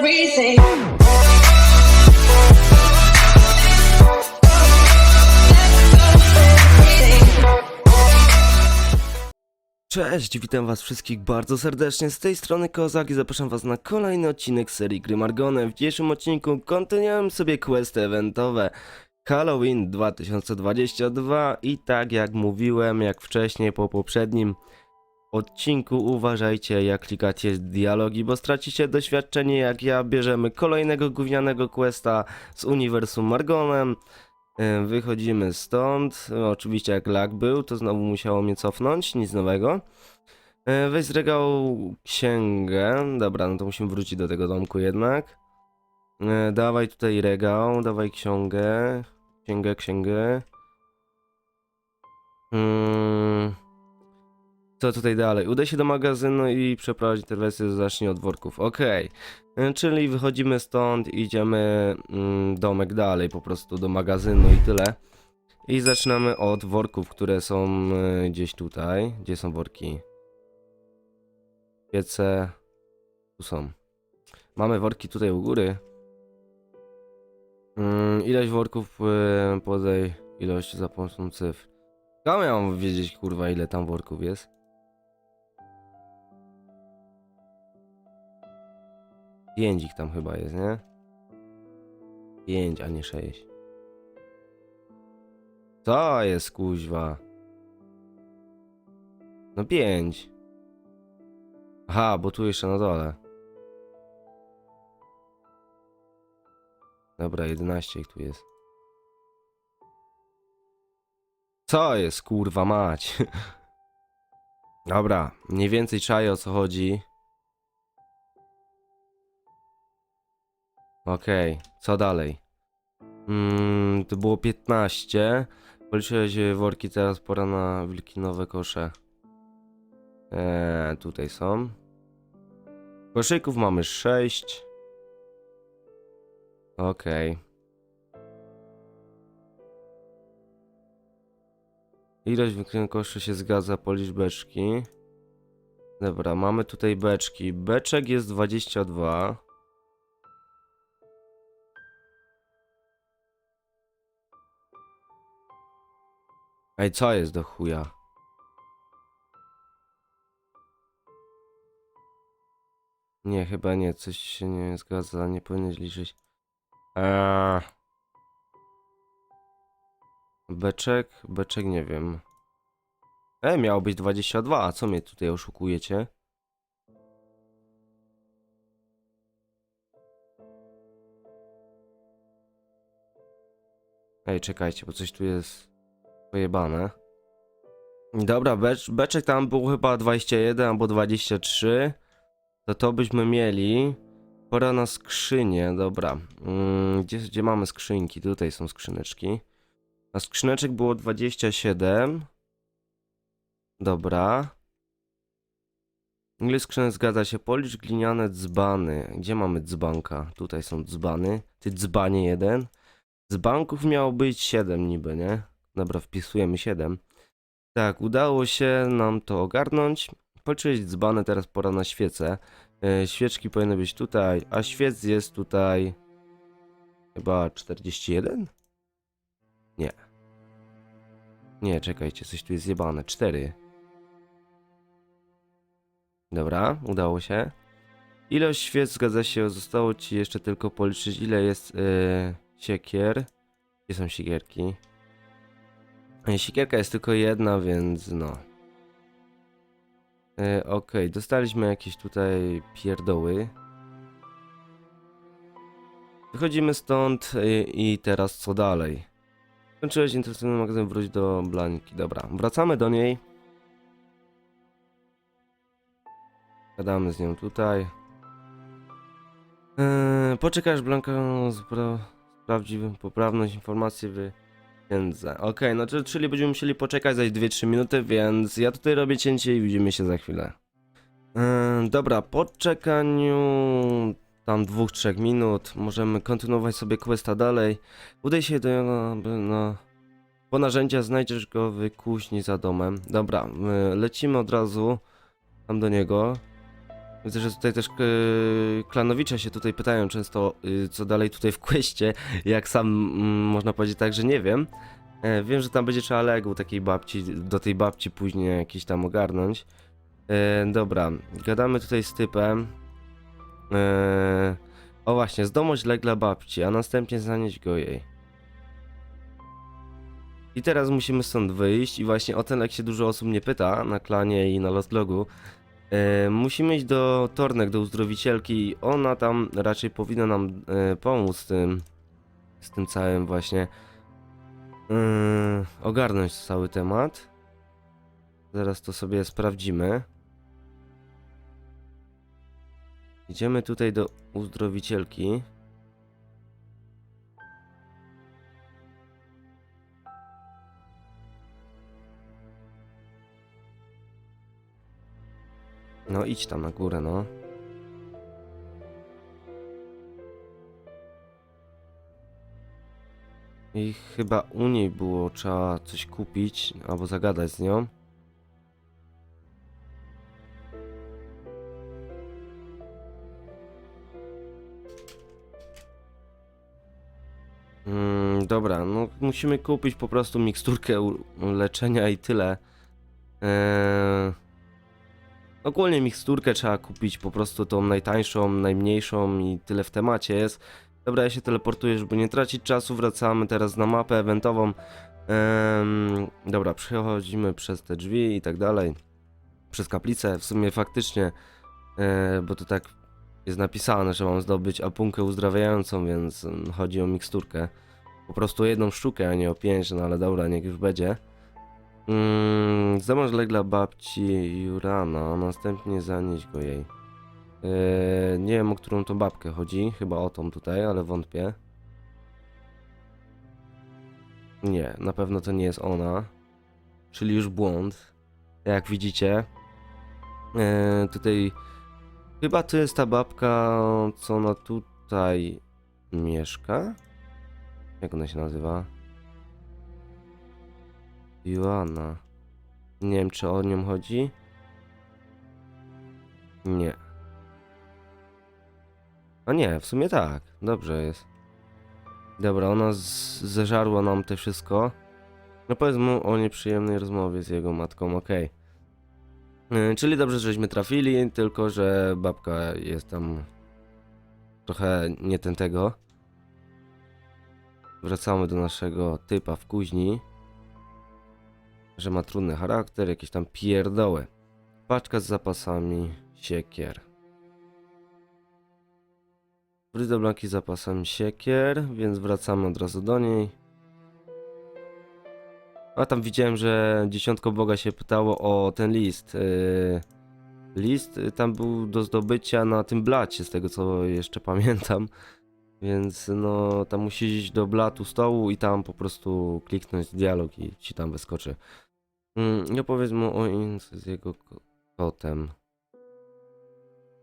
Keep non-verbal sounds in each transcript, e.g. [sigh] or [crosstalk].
everything. Cześć, witam was wszystkich bardzo serdecznie, z tej strony Kozak i zapraszam was na kolejny odcinek serii Gry Margone. W dzisiejszym odcinku kontynuujemy sobie questy eventowe Halloween 2022 i tak jak mówiłem, jak wcześniej po poprzednim odcinku, uważajcie jak klikacie dialogi, bo stracicie doświadczenie jak ja, bierzemy kolejnego gównianego questa z uniwersum Margonem. Wychodzimy stąd. Oczywiście jak lag był, to znowu musiało mnie cofnąć, nic nowego. Weź z regału księgę. Dobra, no to musimy wrócić do tego domku jednak. E, Dawaj tutaj regał, dawaj księgę. Księgę, księgę. Hmm. Co tutaj dalej? Udaj się do magazynu i przeprowadź interwencję, zacznij od worków. Okej. E, Czyli wychodzimy stąd, idziemy mm, domek dalej, po prostu do magazynu i tyle. I zaczynamy od worków, które są e, gdzieś tutaj. Gdzie są worki? Piece. Tu są. Mamy worki tutaj u góry. Mm, ilość worków e, podaj ilość za pomocą cyfr. Ja miałem wiedzieć kurwa ile tam worków jest. Pięć ich tam chyba jest, nie? Pięć, a nie sześć. Co jest kuźwa? No pięć. Aha, bo tu jeszcze na dole. Dobra, 11 ich tu jest. Co jest, kurwa mać? [laughs] Dobra, mniej więcej czaję o co chodzi. Okej, co dalej? Mm, to było 15. Policzyłeś e, worki, teraz pora na wilkinowe kosze. Eee, tutaj są. Koszyków mamy 6. Okej. Ilość wykrytych koszy się zgadza, policz beczki. Dobra, mamy tutaj beczki. Beczek jest 22. Ej, co jest do chuja? Nie, chyba nie, coś się nie zgadza, nie powinieneś liczyć. Eee. Beczek, beczek nie wiem. E, miało być 22, a co mnie tutaj oszukujecie? Ej, czekajcie, bo coś tu jest pojebane. Dobra, becz, beczek tam był chyba 21 albo 23. To to byśmy mieli. Pora na skrzynię, dobra. Mm, gdzie, gdzie mamy skrzynki? Tutaj są skrzyneczki. A skrzyneczek było 27. Dobra. Ile skrzynek zgadza się? Policz gliniane dzbany. Gdzie mamy dzbanka? Tutaj są dzbany. Ty dzbanie jeden. Dzbanków miało być 7 niby, nie? Dobra, wpisujemy 7. Tak, udało się nam to ogarnąć. Policzyłeś dzbany, teraz pora na świece. E, świeczki powinny być tutaj, a świec jest tutaj chyba 41? Nie. Nie, czekajcie, coś tu jest zjebane. 4. Dobra, udało się. Ilość świec zgadza się, zostało ci jeszcze tylko policzyć ile jest yy, siekier. Gdzie są siekierki? Siekierka jest tylko jedna, więc no. E, Okej, dostaliśmy jakieś tutaj pierdoły. Wychodzimy stąd e, i teraz co dalej? Skończyłeś intensywny magazyn, wróć do Blanki. Dobra, wracamy do niej. Gadamy z nią tutaj. Eee, poczekasz, Blanka spra sprawdzi poprawność informacji w księdze. Okej, no to, czyli będziemy musieli poczekać za 2-3 minuty, więc ja tutaj robię cięcie i widzimy się za chwilę. Eee, dobra, po czekaniu tam 2-3 minut możemy kontynuować sobie questa dalej. Udaj się do na, na po narzędzia znajdziesz go w kuźni za domem. Dobra, my lecimy od razu tam do niego. Widzę, że tutaj też yy, klanowicze się tutaj pytają często, yy, co dalej tutaj w kwestie. Jak sam mm, można powiedzieć tak, że nie wiem. E, wiem, że tam będzie trzeba Lego takiej babci, do tej babci później jakiś tam ogarnąć. E, dobra, gadamy tutaj z typem. E, o właśnie, zdomość Legla babci, a następnie zanieść go jej. I teraz musimy stąd wyjść i właśnie o ten lek się dużo osób nie pyta na klanie i na Lost Logu. E, musimy iść do Tornek, do uzdrowicielki ona tam raczej powinna nam e, pomóc z tym, z tym całym właśnie e, ogarnąć cały temat. Zaraz to sobie sprawdzimy. Idziemy tutaj do uzdrowicielki. No idź tam na górę, no. I chyba u niej było trzeba coś kupić albo zagadać z nią. Mm, dobra, no musimy kupić po prostu miksturkę leczenia i tyle. Eee, ogólnie miksturkę trzeba kupić po prostu tą najtańszą, najmniejszą i tyle w temacie jest. Dobra, ja się teleportuję, żeby nie tracić czasu. Wracamy teraz na mapę eventową. Ehm, dobra, przechodzimy przez te drzwi i tak dalej. Przez kaplicę. W sumie faktycznie, e, bo to tak jest napisane, że mam zdobyć apunkę uzdrawiającą, więc mm, chodzi o miksturkę. Po prostu jedną sztukę, a nie o pięć, no ale dobra, niech już będzie. Mm, Zdobądź legla babci Jurana, a następnie zanieść go jej. Eee, nie wiem, o którą to babkę chodzi, chyba o tą tutaj, ale wątpię. Nie, na pewno to nie jest ona. Czyli już błąd. Jak widzicie. Eee, tutaj chyba to jest ta babka, co ona tutaj mieszka. Jak ona się nazywa? Joanna. Nie wiem, czy o nią chodzi. Nie. A nie, w sumie tak. Dobrze jest. Dobra, ona zeżarła nam te wszystko. No powiedz mu o nieprzyjemnej rozmowie z jego matką, okej. Yy, Czyli dobrze, żeśmy trafili, tylko że babka jest tam trochę nie ten tego. Wracamy do naszego typa w kuźni. Że ma trudny charakter, jakieś tam pierdoły. Paczka z zapasami siekier. Bryda Blanki z zapasami siekier, więc wracamy od razu do niej. A tam widziałem, że dziesiątko Boga się pytało o ten list. Yy, list y, tam był do zdobycia na tym blacie, z tego co jeszcze [laughs] pamiętam. Więc no, tam musisz iść do blatu stołu i tam po prostu kliknąć dialog i ci tam wyskoczy. Mm, nie opowiedz mu o Inc z jego ko- kotem.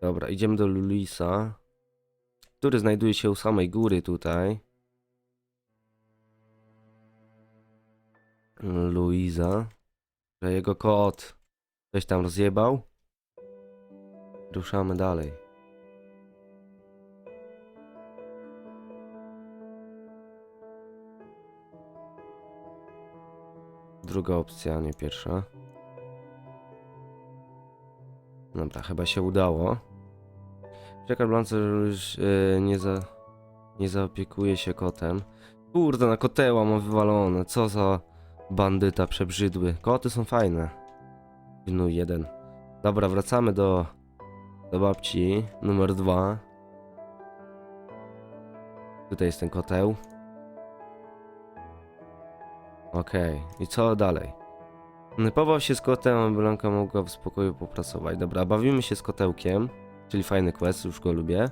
Dobra, idziemy do Luisa, który znajduje się u samej góry tutaj. Luiza, że jego kot coś tam rozjebał. Ruszamy dalej. Druga opcja, nie pierwsza. Dobra, chyba się udało. Czekam Blance, że już yy, nie, za, nie zaopiekuje się kotem. Kurde, na koteła mam wywalone. Co za bandyta przebrzydły. Koty są fajne. No jeden. Dobra, wracamy do, do babci. Numer dwa. Tutaj jest ten koteł. Okej, i co dalej? Pobaw się z kotem, aby Blanka mogła w spokoju popracować. Dobra, bawimy się z kotełkiem, czyli fajny quest, już go lubię.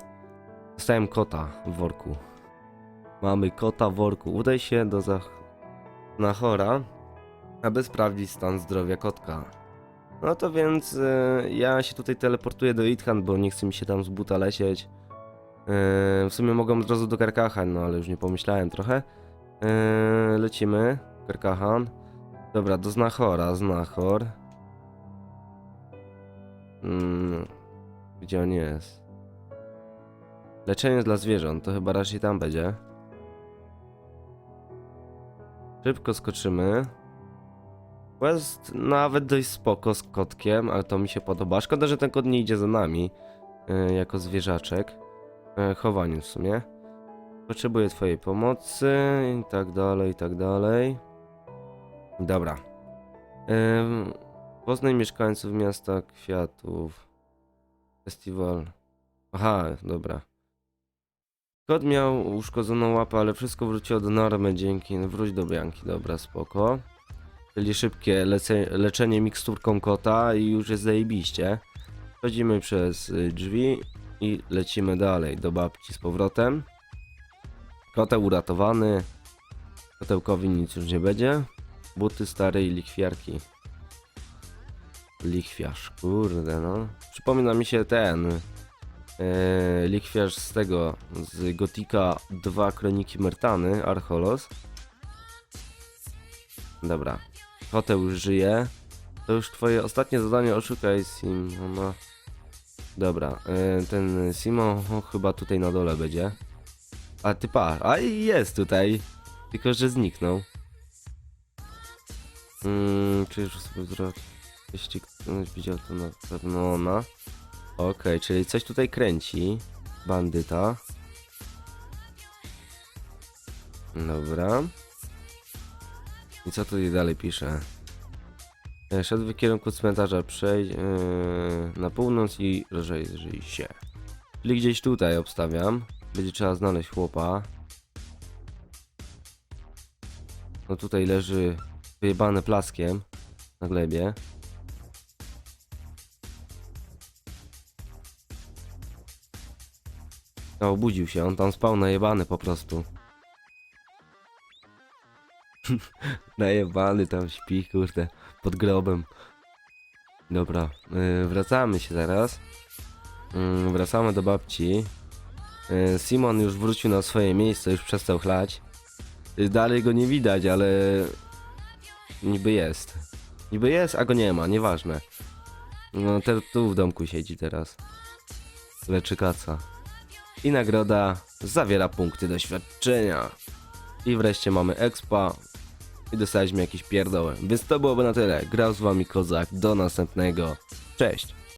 Dostałem kota w worku. Mamy kota w worku. Udaj się do Zach... Nachora, aby sprawdzić stan zdrowia kotka. No to więc e, ja się tutaj teleportuję do Ithan, bo nie chce mi się tam z buta lecieć. E, w sumie mogłem od razu do Karkacha, no ale już nie pomyślałem trochę. E, lecimy. Karkahan. Dobra, do Znachora, Znachor. Mm. Gdzie on jest? Leczenie dla zwierząt, to chyba raczej tam będzie. Szybko skoczymy. Quest nawet dość spoko z kotkiem, ale to mi się podoba. Szkoda, że ten kot nie idzie za nami. e, jako zwierzaczek. E, chowaniu w sumie. Potrzebuję twojej pomocy i tak dalej, i tak dalej. Dobra. Ym, poznaj mieszkańców miasta kwiatów. Festiwal. Aha, dobra. Kot miał uszkodzoną łapę, ale wszystko wróciło do normy dzięki. Wróć do Bianki, dobra, spoko. Czyli szybkie leczenie miksturką kota i już jest zajebiście. Chodzimy przez y, drzwi i lecimy dalej do babci z powrotem. Koteł uratowany. Kotełkowi nic już nie będzie. Buty starej lichwiarki. Lichwiarz, kurde no. Przypomina mi się ten e, lichwiarz z tego, z Gotika 2 Kroniki Mertany, Archolos. Dobra, koteł już żyje. To już twoje ostatnie zadanie, oszukaj Simona. Dobra, e, ten Simon chyba tutaj na dole będzie. A ty pa, a jest tutaj. Tylko, że zniknął. Mm, czy już sobie wzrok. Jeśli ktoś widział to na pewno ona. Okej, czyli coś tutaj kręci. Bandyta. Dobra. I co tutaj dalej pisze? E, Szedł w kierunku cmentarza, przejdź yy, na północ i rozejrzyj się. Czyli gdzieś tutaj obstawiam. Będzie trzeba znaleźć chłopa. No tutaj leży wyjebany plaskiem na glebie. No, obudził się, on tam spał najebany po prostu. [laughs] najebany tam śpi, kurde, pod grobem. Dobra, yy, wracamy się teraz. Yy, wracamy do babci. Yy, Simon już wrócił na swoje miejsce, już przestał chlać. Yy, dalej go nie widać, ale niby jest. Niby jest, a go nie ma, nieważne. No, te, tu w domku siedzi teraz. Leczy kaca. I nagroda zawiera punkty doświadczenia. I wreszcie mamy expa. I dostaliśmy jakieś pierdoły. Więc to byłoby na tyle. Grał z wami Kozak. Do następnego. Cześć.